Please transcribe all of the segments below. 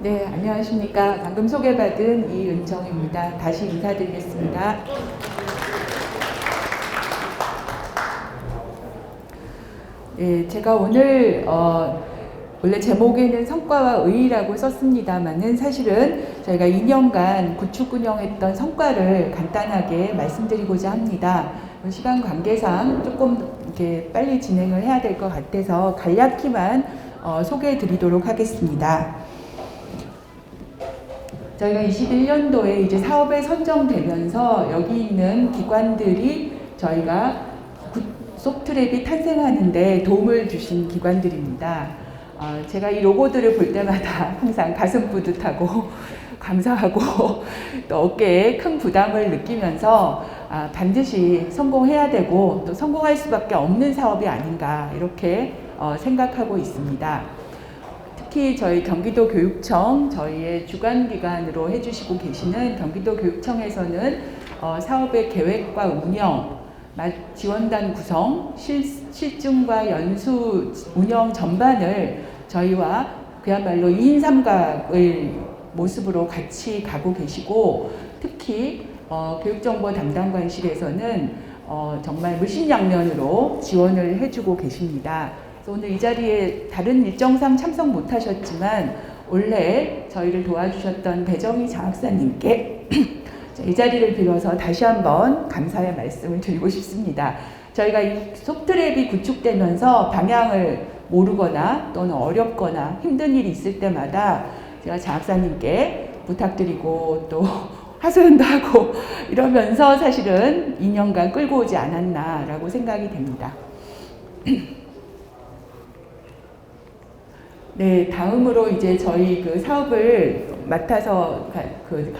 네, 안녕하십니까. 방금 소개받은 이은정입니다. 다시 인사드리겠습니다. 예, 제가 오늘 어, 원래 제목에는 성과와 의의라고 썼습니다만은 사실은 저희가 2년간 구축 운영했던 성과를 간단하게 말씀드리고자 합니다. 시간 관계상 조금 이렇게 빨리 진행을 해야 될 것 같아서 간략히만 어, 소개해 드리도록 하겠습니다. 저희가 21년도에 이제 사업에 선정되면서 여기 있는 기관들이 저희가 구- 소프트랩이 탄생하는데 도움을 주신 기관들입니다. 어, 제가 이 로고들을 볼 때마다 항상 가슴 뿌듯하고 감사하고 또 어깨에 큰 부담을 느끼면서 아, 반드시 성공해야 되고 또 성공할 수밖에 없는 사업이 아닌가 이렇게 어, 생각하고 있습니다. 특히 저희 경기도 교육청 저희의 주관 기관으로 해주시고 계시는 경기도 교육청에서는 어, 사업의 계획과 운영, 마- 지원단 구성, 실, 실증과 연수 운영 전반을 저희와 그야말로 2인 3각의 모습으로 같이 가고 계시고 특히 어, 교육정보 담당관실에서는 어, 정말 물심양면으로 지원을 해주고 계십니다. 오늘 이 자리에 다른 일정상 참석 못하셨지만 올해 저희를 도와주셨던 배정희 장학사님께 이 자리를 빌어서 다시 한번 감사의 말씀을 드리고 싶습니다. 저희가 이 소프트랩이 구축되면서 방향을 모르거나 또는 어렵거나 힘든 일이 있을 때마다 제가 장학사님께 부탁드리고 또 하소연도 하고 이러면서 사실은 2년간 끌고 오지 않았나라고 생각이 됩니다. 네, 다음으로 이제 저희 그 사업을 맡아서 가, 그 가-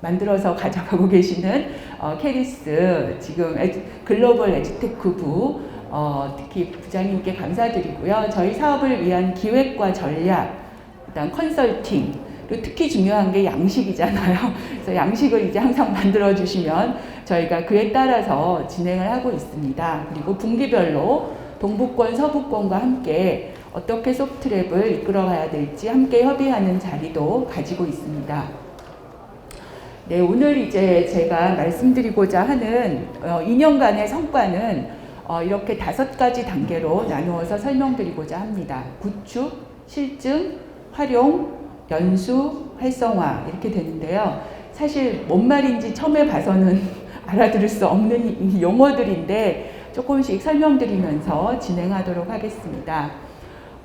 만들어서 가져가고 계시는 어, 캐리스 지금 에듀, 글로벌 에듀테크부 어, 특히 부장님께 감사드리고요. 저희 사업을 위한 기획과 전략, 일단 컨설팅, 그리고 특히 중요한 게 양식이잖아요. 그래서 양식을 이제 항상 만들어 주시면 저희가 그에 따라서 진행을 하고 있습니다. 그리고 분기별로 동부권, 서부권과 함께 어떻게 소프트랩을 이끌어가야 될지 함께 협의하는 자리도 가지고 있습니다. 네, 오늘 이제 제가 말씀드리고자 하는 어, 2년간의 성과는 어, 이렇게 다섯 가지 단계로 나누어서 설명드리고자 합니다. 구축, 실증, 활용, 연수, 활성화 이렇게 되는데요. 사실 뭔 말인지 처음에 봐서는 알아들을 수 없는 용어들인데 조금씩 설명드리면서 진행하도록 하겠습니다.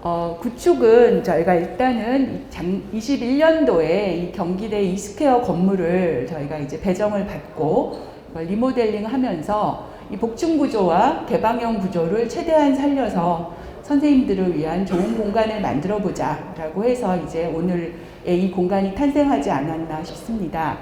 어, 구축은 저희가 일단은 21년도에 이 경기대 이스퀘어 건물을 저희가 이제 배정을 받고 리모델링 하면서 이 복층 구조와 개방형 구조를 최대한 살려서 선생님들을 위한 좋은 공간을 만들어 보자라고 해서 이제 오늘의 이 공간이 탄생하지 않았나 싶습니다.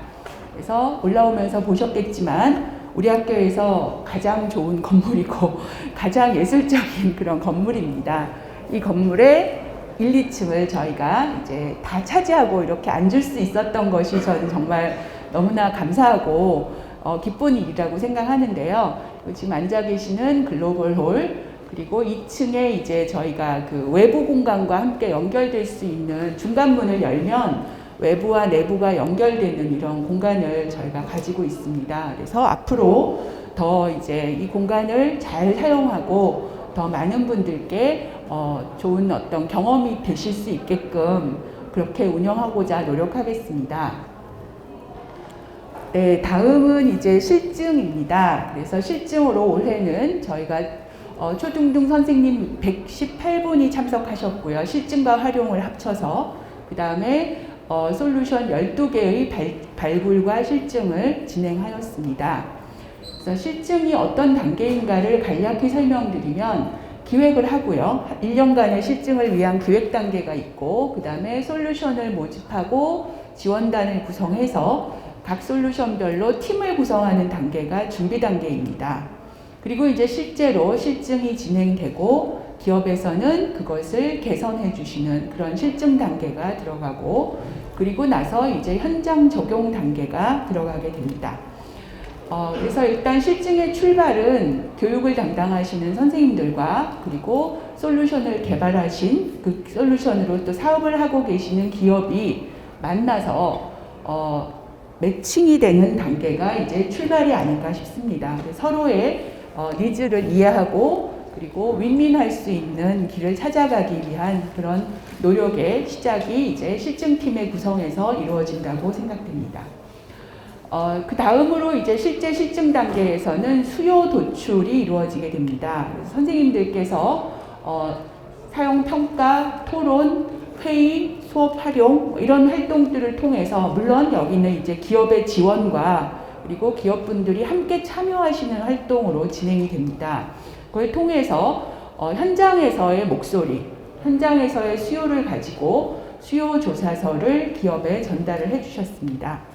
그래서 올라오면서 보셨겠지만 우리 학교에서 가장 좋은 건물이고 가장 예술적인 그런 건물입니다. 이 건물의 1, 2층을 저희가 이제 다 차지하고 이렇게 앉을 수 있었던 것이 저는 정말 너무나 감사하고 어, 기쁜 일이라고 생각하는데요. 지금 앉아 계시는 글로벌 홀 그리고 2층에 이제 저희가 그 외부 공간과 함께 연결될 수 있는 중간 문을 열면 외부와 내부가 연결되는 이런 공간을 저희가 가지고 있습니다. 그래서 앞으로 더 이제 이 공간을 잘 사용하고 더 많은 분들께 어, 좋은 어떤 경험이 되실 수 있게끔 그렇게 운영하고자 노력하겠습니다. 네, 다음은 이제 실증입니다. 그래서 실증으로 올해는 저희가 어, 초중등 선생님 118분이 참석하셨고요. 실증과 활용을 합쳐서 그 다음에 어, 솔루션 12개의 발, 발굴과 실증을 진행하였습니다. 그래서 실증이 어떤 단계인가를 간략히 설명드리면 기획을 하고요. 1년간의 실증을 위한 기획 단계가 있고 그 다음에 솔루션을 모집하고 지원단을 구성해서 각 솔루션별로 팀을 구성하는 단계가 준비 단계입니다. 그리고 이제 실제로 실증이 진행되고 기업에서는 그것을 개선해 주시는 그런 실증 단계가 들어가고 그리고 나서 이제 현장 적용 단계가 들어가게 됩니다. 어, 그래서 일단 실증의 출발은 교육을 담당하시는 선생님들과 그리고 솔루션을 개발하신 그 솔루션으로 또 사업을 하고 계시는 기업이 만나서 어, 매칭이 되는 단계가 이제 출발이 아닌가 싶습니다. 서로의 어, 니즈를 이해하고 그리고 윈윈할 수 있는 길을 찾아가기 위한 그런 노력의 시작이 이제 실증팀의 구성에서 이루어진다고 생각됩니다. 어, 그 다음으로 이제 실제 실증 단계에서는 수요 도출이 이루어지게 됩니다. 선생님들께서 어, 사용 평가, 토론, 회의, 수업 활용 뭐 이런 활동들을 통해서 물론 여기는 이제 기업의 지원과 그리고 기업분들이 함께 참여하시는 활동으로 진행이 됩니다. 그걸 통해서 어, 현장에서의 목소리, 현장에서의 수요를 가지고 수요 조사서를 기업에 전달을 해주셨습니다.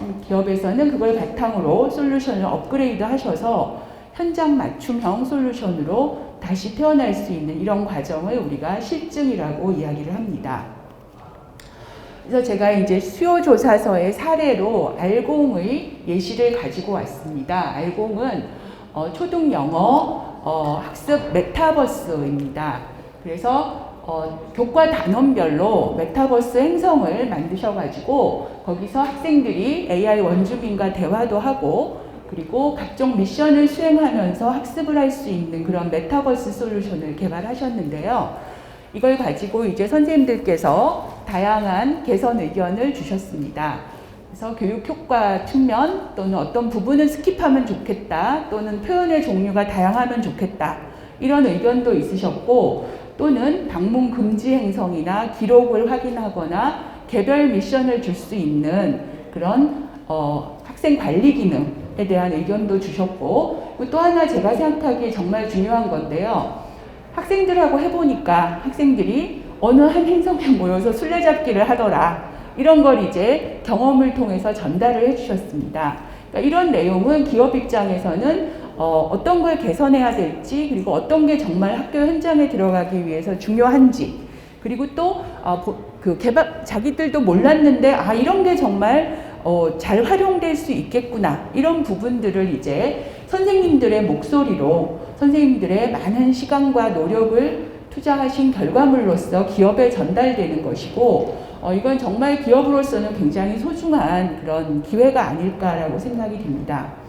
음, 기업에서는 그걸 바탕으로 솔루션을 업그레이드 하셔서 현장 맞춤형 솔루션으로 다시 태어날 수 있는 이런 과정을 우리가 실증이라고 이야기를 합니다. 그래서 제가 이제 수요 조사서의 사례로 알공의 예시를 가지고 왔습니다. 알공은 어, 초등 영어 어, 학습 메타버스입니다. 그래서 어, 교과 단원별로 메타버스 행성을 만드셔가지고 거기서 학생들이 AI 원주민과 대화도 하고 그리고 각종 미션을 수행하면서 학습을 할 수 있는 그런 메타버스 솔루션을 개발하셨는데요. 이걸 가지고 이제 선생님들께서 다양한 개선 의견을 주셨습니다. 그래서 교육 효과 측면 또는 어떤 부분은 스킵하면 좋겠다 또는 표현의 종류가 다양하면 좋겠다 이런 의견도 있으셨고 또는 방문 금지 행성이나 기록을 확인하거나 개별 미션을 줄 수 있는 그런 어, 학생 관리 기능에 대한 의견도 주셨고 또 하나 제가 생각하기에 정말 중요한 건데요. 학생들하고 해보니까 학생들이 어느 한 행성에 모여서 술래잡기를 하더라. 이런 걸 이제 경험을 통해서 전달을 해주셨습니다. 그러니까 이런 내용은 기업 입장에서는 어, 어떤 걸 개선해야 될지 그리고 어떤 게 정말 학교 현장에 들어가기 위해서 중요한지 그리고 또 어, 그 개발 자기들도 몰랐는데 아 이런 게 정말 어, 잘 활용될 수 있겠구나 이런 부분들을 이제 선생님들의 목소리로 선생님들의 많은 시간과 노력을 투자하신 결과물로서 기업에 전달되는 것이고 어, 이건 정말 기업으로서는 굉장히 소중한 그런 기회가 아닐까라고 생각이 됩니다.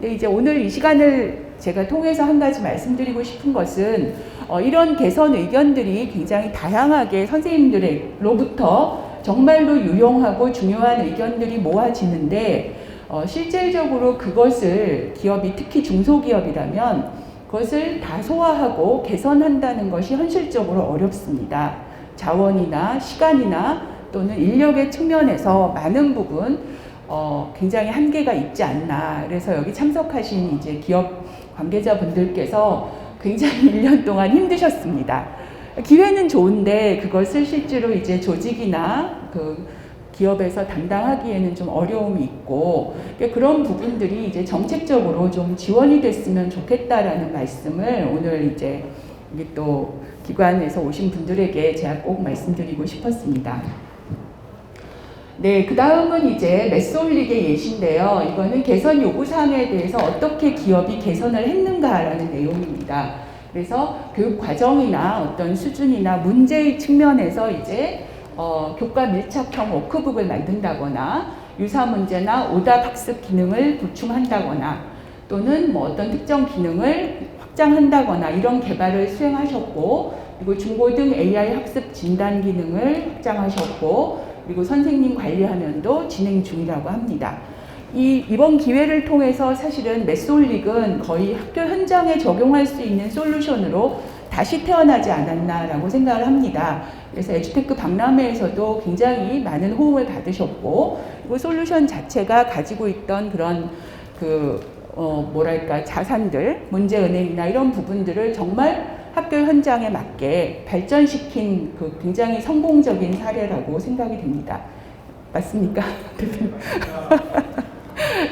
근데 이제 오늘 이 시간을 제가 통해서 한 가지 말씀드리고 싶은 것은 어, 이런 개선 의견들이 굉장히 다양하게 선생님들로부터 정말로 유용하고 중요한 의견들이 모아지는데 어, 실질적으로 그것을 기업이 특히 중소기업이라면 그것을 다 소화하고 개선한다는 것이 현실적으로 어렵습니다. 자원이나 시간이나 또는 인력의 측면에서 많은 부분 어, 굉장히 한계가 있지 않나. 그래서 여기 참석하신 이제 기업 관계자분들께서 굉장히 1년 동안 힘드셨습니다. 기회는 좋은데 그것을 실제로 이제 조직이나 그 기업에서 담당하기에는 좀 어려움이 있고 그러니까 그런 부분들이 이제 정책적으로 좀 지원이 됐으면 좋겠다라는 말씀을 오늘 이제 또 기관에서 오신 분들에게 제가 꼭 말씀드리고 싶었습니다. 네, 그 다음은 이제 메소올릭의 예시인데요. 이거는 개선 요구사항에 대해서 어떻게 기업이 개선을 했는가라는 내용입니다. 그래서 교육 과정이나 어떤 수준이나 문제의 측면에서 이제 어, 교과 밀착형 워크북을 만든다거나 유사 문제나 오답 학습 기능을 보충한다거나 또는 뭐 어떤 특정 기능을 확장한다거나 이런 개발을 수행하셨고 그리고 중고등 AI 학습 진단 기능을 확장하셨고 그리고 선생님 관리하면도 진행 중이라고 합니다. 이 이번 기회를 통해서 사실은 메솔릭은 거의 학교 현장에 적용할 수 있는 솔루션으로 다시 태어나지 않았나라고 생각을 합니다. 그래서 에듀테크 박람회에서도 굉장히 많은 호응을 받으셨고, 그리고 솔루션 자체가 가지고 있던 그런 그, 어, 뭐랄까, 자산들, 문제은행이나 이런 부분들을 정말 학교 현장에 맞게 발전시킨 그 굉장히 성공적인 사례라고 생각이 됩니다. 맞습니까?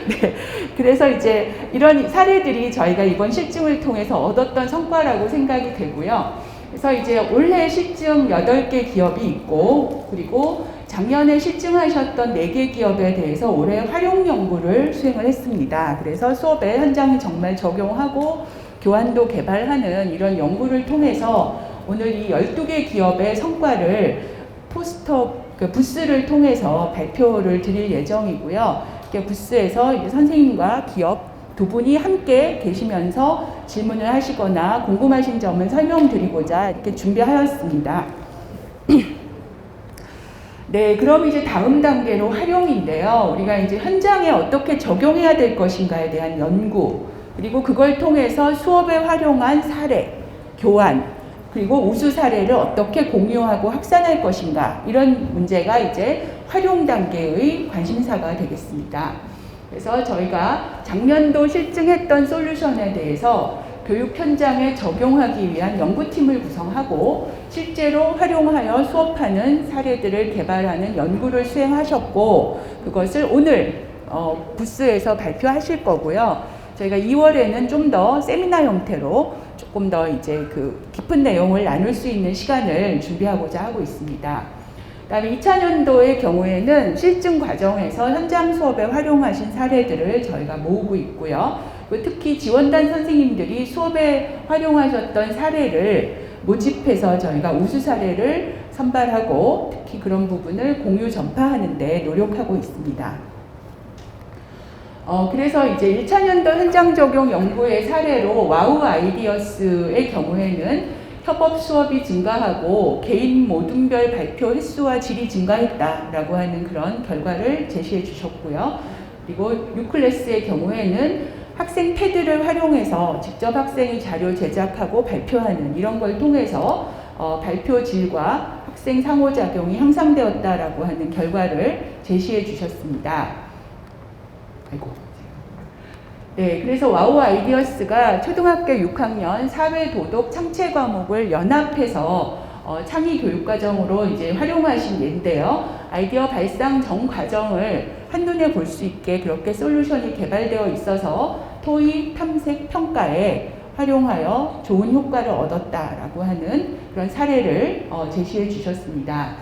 네. 그래서 이제 이런 사례들이 저희가 이번 실증을 통해서 얻었던 성과라고 생각이 되고요. 그래서 이제 올해 실증 8개 기업이 있고, 그리고 작년에 실증하셨던 4개 기업에 대해서 올해 활용 연구를 수행을 했습니다. 그래서 수업에 현장에 정말 적용하고 교환도 개발하는 이런 연구를 통해서 오늘 이 12개 기업의 성과를 포스터 그 부스를 통해서 발표를 드릴 예정이고요. 부스에서 선생님과 기업 두 분이 함께 계시면서 질문을 하시거나 궁금하신 점을 설명드리고자 이렇게 준비하였습니다. 네, 그럼 이제 다음 단계로 활용인데요. 우리가 이제 현장에 어떻게 적용해야 될 것인가에 대한 연구, 그리고 그걸 통해서 수업에 활용한 사례, 교환, 그리고 우수 사례를 어떻게 공유하고 확산할 것인가, 이런 문제가 이제 활용 단계의 관심사가 되겠습니다. 그래서 저희가 작년도 실증했던 솔루션에 대해서 교육 현장에 적용하기 위한 연구팀을 구성하고 실제로 활용하여 수업하는 사례들을 개발하는 연구를 수행하셨고 그것을 오늘 어, 부스에서 발표하실 거고요. 저희가 2월에는 좀 더 세미나 형태로 조금 더 이제 그 깊은 내용을 나눌 수 있는 시간을 준비하고자 하고 있습니다. 그다음에 2차년도의 경우에는 실증 과정에서 현장 수업에 활용하신 사례들을 저희가 모으고 있고요. 그 특히 지원단 선생님들이 수업에 활용하셨던 사례를 모집해서 저희가 우수 사례를 선발하고 특히 그런 부분을 공유 전파하는 데 노력하고 있습니다. 어, 그래서 이제 1차 년도 현장 적용 연구의 사례로 와우 아이디어스의 경우에는 협업 수업이 증가하고 개인 모둠별 발표 횟수와 질이 증가했다라고 하는 그런 결과를 제시해 주셨고요. 그리고 유클래스의 경우에는 학생 패드를 활용해서 직접 학생이 자료 제작하고 발표하는 이런 걸 통해서 어, 발표 질과 학생 상호작용이 향상되었다라고 하는 결과를 제시해 주셨습니다. 아이고. 네, 그래서 와우 아이디어스가 초등학교 6학년 사회 도덕 창체 과목을 연합해서 어, 창의 교육 과정으로 이제 활용하신 예인데요. 아이디어 발상 전 과정을 한눈에 볼 수 있게 그렇게 솔루션이 개발되어 있어서 토의 탐색 평가에 활용하여 좋은 효과를 얻었다라고 하는 그런 사례를 어, 제시해 주셨습니다.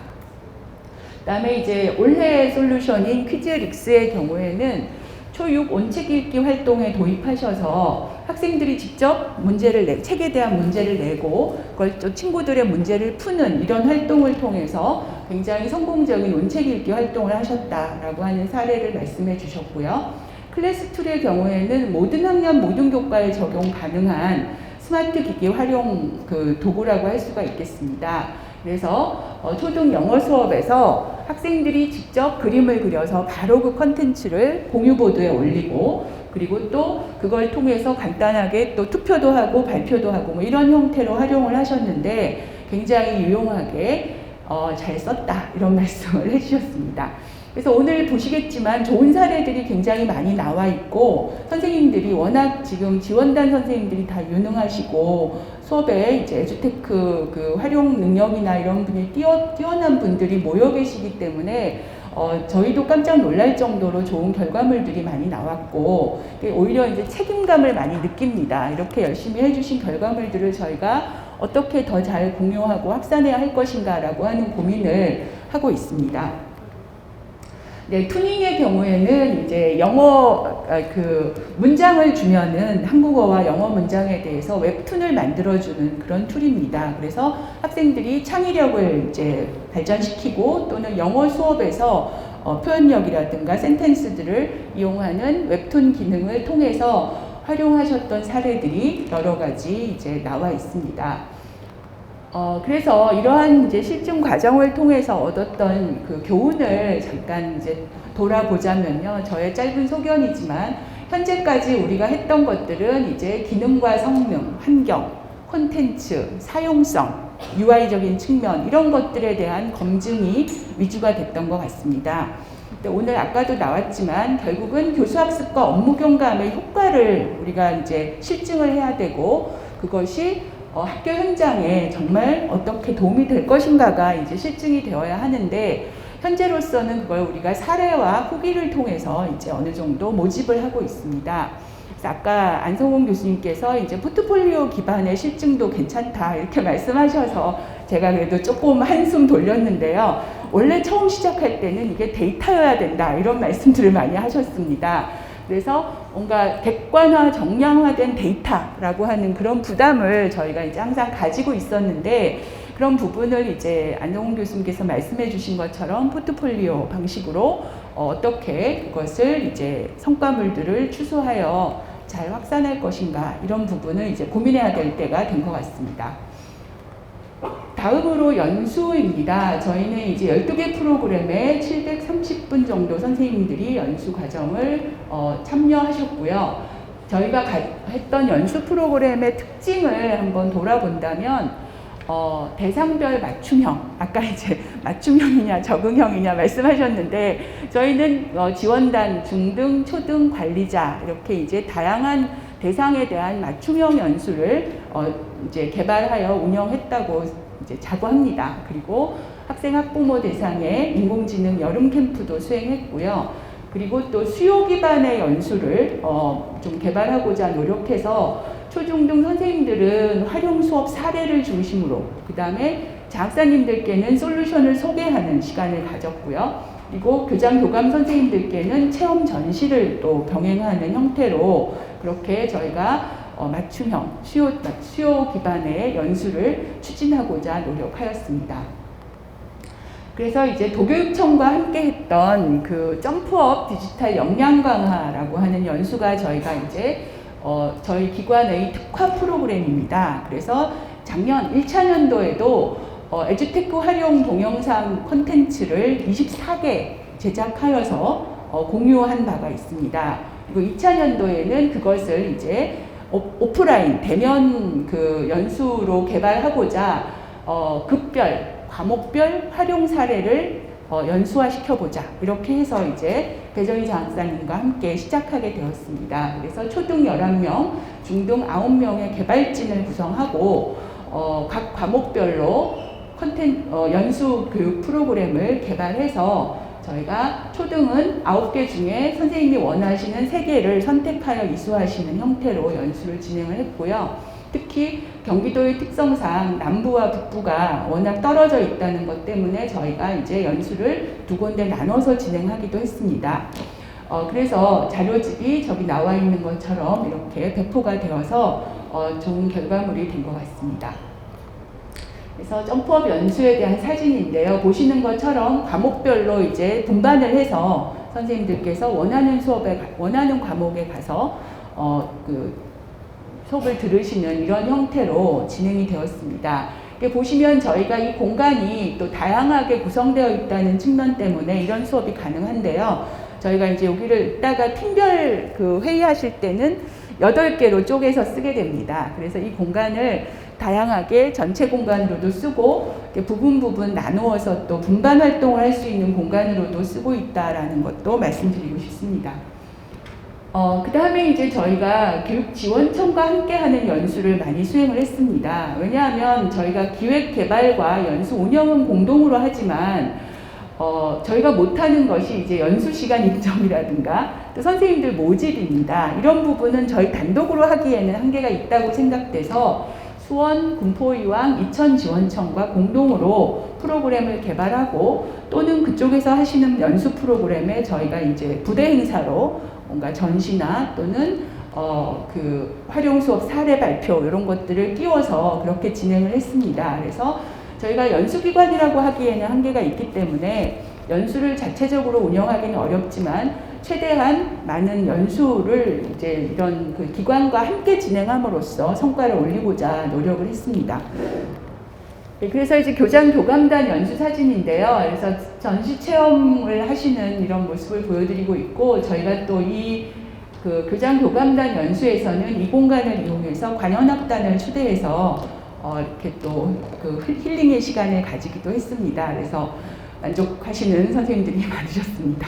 그다음에 이제 올해 솔루션인 퀴즈릭스의 경우에는 초육 온책 읽기 활동에 도입하셔서 학생들이 직접 문제를 내, 책에 대한 문제를 내고 그걸 또 친구들의 문제를 푸는 이런 활동을 통해서 굉장히 성공적인 온책 읽기 활동을 하셨다라고 하는 사례를 말씀해 주셨고요. 클래스 툴의 경우에는 모든 학년 모든 교과에 적용 가능한 스마트 기기 활용 그 도구라고 할 수가 있겠습니다. 그래서 어, 초등 영어 수업에서 학생들이 직접 그림을 그려서 바로 그 컨텐츠를 공유보드에 올리고 그리고 또 그걸 통해서 간단하게 또 투표도 하고 발표도 하고 뭐 이런 형태로 활용을 하셨는데 굉장히 유용하게 어, 잘 썼다 이런 말씀을 해주셨습니다. 그래서 오늘 보시겠지만 좋은 사례들이 굉장히 많이 나와 있고 선생님들이 워낙 지금 지원단 선생님들이 다 유능하시고 수업에 이제 에듀테크 그 활용 능력이나 이런 분이 뛰어, 뛰어난 분들이 모여 계시기 때문에 어, 저희도 깜짝 놀랄 정도로 좋은 결과물들이 많이 나왔고 오히려 이제 책임감을 많이 느낍니다. 이렇게 열심히 해주신 결과물들을 저희가 어떻게 더 잘 공유하고 확산해야 할 것인가라고 하는 고민을 하고 있습니다. 네, 투닝의 경우에는 이제 영어 아, 그 문장을 주면은 한국어와 영어 문장에 대해서 웹툰을 만들어주는 그런 툴입니다. 그래서 학생들이 창의력을 이제 발전시키고 또는 영어 수업에서 어, 표현력이라든가 센텐스들을 이용하는 웹툰 기능을 통해서 활용하셨던 사례들이 여러 가지 이제 나와 있습니다. 어, 그래서 이러한 이제 실증 과정을 통해서 얻었던 그 교훈을 잠깐 이제 돌아보자면요. 저의 짧은 소견이지만 현재까지 우리가 했던 것들은 이제 기능과 성능, 환경, 콘텐츠, 사용성, UI적인 측면 이런 것들에 대한 검증이 위주가 됐던 것 같습니다. 오늘 아까도 나왔지만 결국은 교수학습과 업무 경감의 효과를 우리가 이제 실증을 해야 되고 그것이 어, 학교 현장에 정말 어떻게 도움이 될 것인가가 이제 실증이 되어야 하는데 현재로서는 그걸 우리가 사례와 후기를 통해서 이제 어느 정도 모집을 하고 있습니다. 아까 안성훈 교수님께서 이제 포트폴리오 기반의 실증도 괜찮다 이렇게 말씀하셔서 제가 그래도 조금 한숨 돌렸는데요. 원래 처음 시작할 때는 이게 데이터여야 된다 이런 말씀들을 많이 하셨습니다. 그래서 뭔가 객관화, 정량화된 데이터라고 하는 그런 부담을 저희가 이제 항상 가지고 있었는데 그런 부분을 이제 안동훈 교수님께서 말씀해 주신 것처럼 포트폴리오 방식으로 어, 떻게 그것을 이제 성과물들을 추수하여 잘 확산할 것인가 이런 부분을 이제 고민해야 될 때가 된 것 같습니다. 다음으로 연수입니다. 저희는 이제 12개 프로그램에 730분 정도 선생님들이 연수 과정을 어, 참여하셨고요. 저희가 가, 했던 연수 프로그램의 특징을 한번 돌아본다면 어, 대상별 맞춤형, 아까 이제 맞춤형이냐 적응형이냐 말씀하셨는데 저희는 어, 지원단 중등, 초등 관리자 이렇게 이제 다양한 대상에 대한 맞춤형 연수를 어, 이제 개발하여 운영했다고 이제 자부합니다. 그리고 학생 학부모 대상의 인공지능 여름 캠프도 수행했고요. 그리고 또 수요 기반의 연수를 어, 좀 개발하고자 노력해서 초중등 선생님들은 활용 수업 사례를 중심으로 그 다음에 장학사님들께는 솔루션을 소개하는 시간을 가졌고요. 그리고 교장 교감 선생님들께는 체험 전시를 또 병행하는 형태로 그렇게 저희가 어, 맞춤형 수요, 수요 기반의 연수를 추진하고자 노력하였습니다. 그래서 이제 도교육청과 함께 했던 그 점프업 디지털 역량 강화라고 하는 연수가 저희가 이제 어, 저희 기관의 특화 프로그램입니다. 그래서 작년 1차 년도에도 어, 에듀테크 활용 동영상 콘텐츠를 24개 제작하여서 어, 공유한 바가 있습니다. 그리고 2차 년도에는 그것을 이제 오프라인 대면 그 연수로 개발하고자 어, 급별 과목별 활용 사례를 어, 연수화 시켜보자 이렇게 해서 이제 배정희 장학사님과 함께 시작하게 되었습니다. 그래서 초등 11명, 중등 9명의 개발진을 구성하고 어, 각 과목별로 컨텐 어, 연수 교육 프로그램을 개발해서 저희가 초등은 9개 중에 선생님이 원하시는 3개를 선택하여 이수하시는 형태로 연수를 진행을 했고요. 특히 경기도의 특성상 남부와 북부가 워낙 떨어져 있다는 것 때문에 저희가 이제 연수를 두 군데 나눠서 진행하기도 했습니다. 어, 그래서 자료집이 저기 나와 있는 것처럼 이렇게 배포가 되어서 어, 좋은 결과물이 된 것 같습니다. 그래서 점프업 연수에 대한 사진인데요. 보시는 것처럼 과목별로 이제 분반을 해서 선생님들께서 원하는 수업에 원하는 과목에 가서 어, 그 수업을 들으시는 이런 형태로 진행이 되었습니다. 보시면 저희가 이 공간이 또 다양하게 구성되어 있다는 측면 때문에 이런 수업이 가능한데요. 저희가 이제 여기를 이따가 팀별 그 회의하실 때는 8개로 쪼개서 쓰게 됩니다. 그래서 이 공간을 다양하게 전체 공간으로도 쓰고 부분 부분 나누어서 또 분반 활동을 할 수 있는 공간으로도 쓰고 있다라는 것도 말씀드리고 싶습니다. 어, 그 다음에 이제 저희가 교육지원청과 함께하는 연수를 많이 수행을 했습니다. 왜냐하면 저희가 기획 개발과 연수 운영은 공동으로 하지만 어, 저희가 못하는 것이 이제 연수 시간 인정이라든가 또 선생님들 모집입니다. 이런 부분은 저희 단독으로 하기에는 한계가 있다고 생각돼서 수원, 군포이왕, 이천지원청과 공동으로 프로그램을 개발하고 또는 그쪽에서 하시는 연수 프로그램에 저희가 이제 부대 행사로 뭔가 전시나 또는 어, 그 활용 수업 사례 발표 이런 것들을 끼워서 그렇게 진행을 했습니다. 그래서 저희가 연수기관이라고 하기에는 한계가 있기 때문에 연수를 자체적으로 운영하기는 어렵지만 최대한 많은 연수를 이제 이런 그 기관과 함께 진행함으로써 성과를 올리고자 노력을 했습니다. 네, 그래서 이제 교장 교감단 연수 사진인데요. 그래서 전시 체험을 하시는 이런 모습을 보여드리고 있고 저희가 또이 그 교장 교감단 연수에서는 이 공간을 이용해서 관현악단을 초대해서 어 이렇게 또 그 힐링의 시간을 가지기도 했습니다. 그래서 만족하시는 선생님들이 많으셨습니다.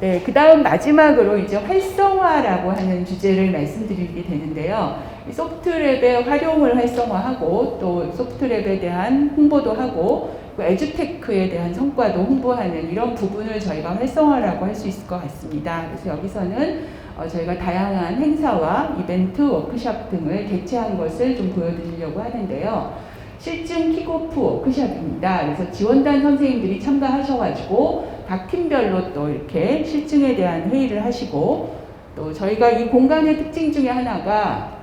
네, 그 다음 마지막으로 이제 활성화라고 하는 주제를 말씀드리게 되는데요. 소프트랩의 활용을 활성화하고 또 소프트랩에 대한 홍보도 하고 에듀테크에 대한 성과도 홍보하는 이런 부분을 저희가 활성화라고 할 수 있을 것 같습니다. 그래서 여기서는 어, 저희가 다양한 행사와 이벤트, 워크샵 등을 개최한 것을 좀 보여드리려고 하는데요. 실증 킥오프 워크샵입니다. 그래서 지원단 선생님들이 참가하셔가지고 각 팀별로 또 이렇게 실증에 대한 회의를 하시고 또 저희가 이 공간의 특징 중에 하나가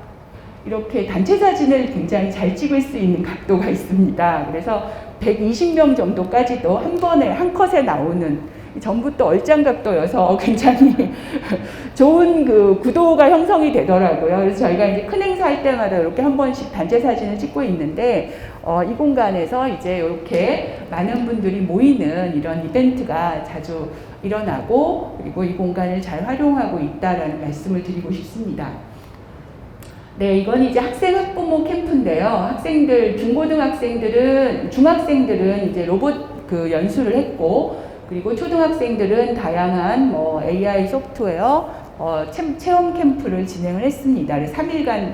이렇게 단체 사진을 굉장히 잘 찍을 수 있는 각도가 있습니다. 그래서 120명 정도까지도 한 번에 한 컷에 나오는 전부 또 얼짱 각도여서 굉장히 좋은 그 구도가 형성이 되더라고요. 그래서 저희가 이제 큰 행사할 때마다 이렇게 한 번씩 단체 사진을 찍고 있는데 어, 이 공간에서 이제 이렇게 많은 분들이 모이는 이런 이벤트가 자주 일어나고 그리고 이 공간을 잘 활용하고 있다라는 말씀을 드리고 싶습니다. 네, 이건 이제 학생 학부모 캠프인데요. 학생들 중고등학생들은 중학생들은 이제 로봇 그 연수를 했고 그리고 초등학생들은 다양한 뭐 AI 소프트웨어 어, 체- 체험 캠프를 진행을 했습니다. 그래서 3일간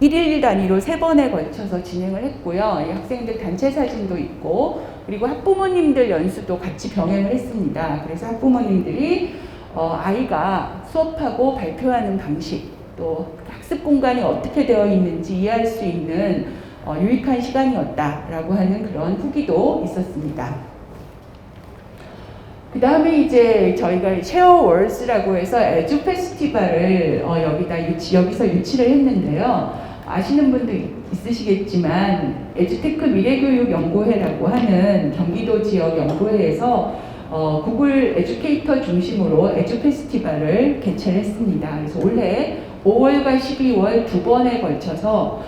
1일 단위로 세 번에 걸쳐서 진행을 했고요. 이 학생들 단체 사진도 있고 그리고 학부모님들 연수도 같이 병행을 했습니다. 그래서 학부모님들이 어, 아이가 수업하고 발표하는 방식 또 학습 공간이 어떻게 되어 있는지 이해할 수 있는 어, 유익한 시간이었다라고 하는 그런 후기도 있었습니다. 그 다음에 이제 저희가 쉐어월스라고 해서 에듀 페스티벌을 어, 여기다 유치, 여기서 유치를 했는데요. 아시는 분도 있- 있으시겠지만 에듀테크 미래교육연구회라고 하는 경기도 지역 연구회에서 어, 구글 에듀케이터 중심으로 에듀 페스티벌을 개최를 했습니다. 그래서 올해 5월과 12월 두 번에 걸쳐서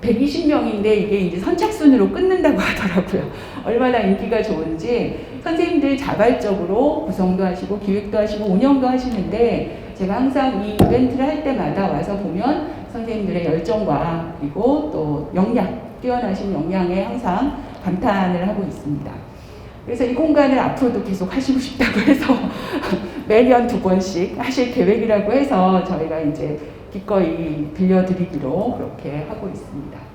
120명인데 이게 이제 선착순으로 끊는다고 하더라고요. 얼마나 인기가 좋은지 선생님들 자발적으로 구성도 하시고 기획도 하시고 운영도 하시는데 제가 항상 이 이벤트를 할 때마다 와서 보면 선생님들의 열정과 그리고 또 역량, 뛰어나신 역량에 항상 감탄을 하고 있습니다. 그래서 이 공간을 앞으로도 계속 하시고 싶다고 해서 매년 두 번씩 하실 계획이라고 해서 저희가 이제 기꺼이 빌려드리기로 그렇게 하고 있습니다.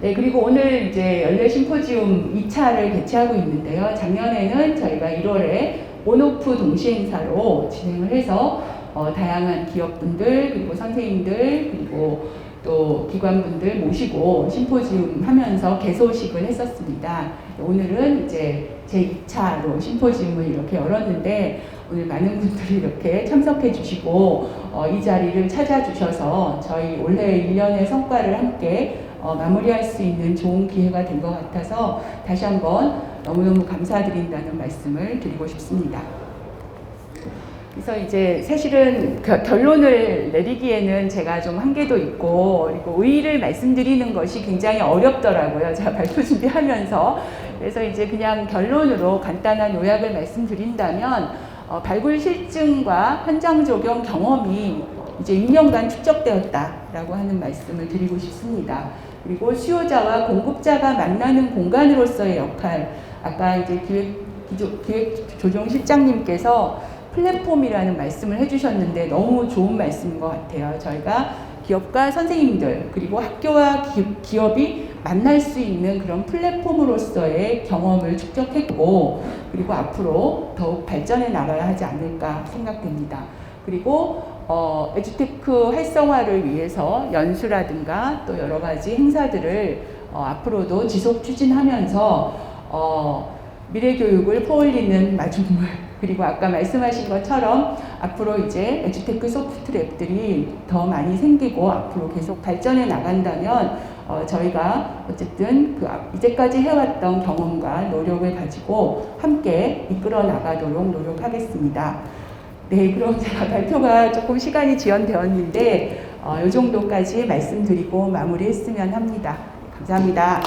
네, 그리고 오늘 이제 연례 심포지움 2차를 개최하고 있는데요. 작년에는 저희가 1월에 온오프 동시 행사로 진행을 해서 어, 다양한 기업분들 그리고 선생님들 그리고 또 기관분들 모시고 심포지움 하면서 개소식을 했었습니다. 오늘은 이제 제 2차로 심포지움을 이렇게 열었는데 오늘 많은 분들이 이렇게 참석해 주시고 어, 이 자리를 찾아주셔서 저희 올해 1년의 성과를 함께 어, 마무리할 수 있는 좋은 기회가 된 것 같아서 다시 한번 너무너무 감사드린다는 말씀을 드리고 싶습니다. 그래서 이제 사실은 겨- 결론을 내리기에는 제가 좀 한계도 있고 그리고 의의를 말씀드리는 것이 굉장히 어렵더라고요. 제가 발표 준비하면서 그래서 이제 그냥 결론으로 간단한 요약을 말씀드린다면 어, 발굴 실증과 현장 적용 경험이 이제 2년간 축적되었다라고 하는 말씀을 드리고 싶습니다. 그리고 수요자와 공급자가 만나는 공간으로서의 역할, 아까 이제 기획 기조- 기획 조정 실장님께서 플랫폼이라는 말씀을 해주셨는데 너무 좋은 말씀인 것 같아요. 저희가 기업과 선생님들 그리고 학교와 기, 기업이 만날 수 있는 그런 플랫폼으로서의 경험을 축적했고 그리고 앞으로 더욱 발전해 나가야 하지 않을까 생각됩니다. 그리고 어, 에듀테크 활성화를 위해서 연수라든가 또 여러 가지 행사들을 어, 앞으로도 지속 추진하면서 어, 미래 교육을 포올리는 마중물 그리고 아까 말씀하신 것처럼 앞으로 이제 에듀테크 소프트 랩들이 더 많이 생기고 앞으로 계속 발전해 나간다면 어, 저희가 어쨌든 그 앞- 이제까지 해왔던 경험과 노력을 가지고 함께 이끌어 나가도록 노력하겠습니다. 네, 그럼 제가 발표가 조금 시간이 지연되었는데 어, 이 정도까지 말씀드리고 마무리했으면 합니다. 감사합니다.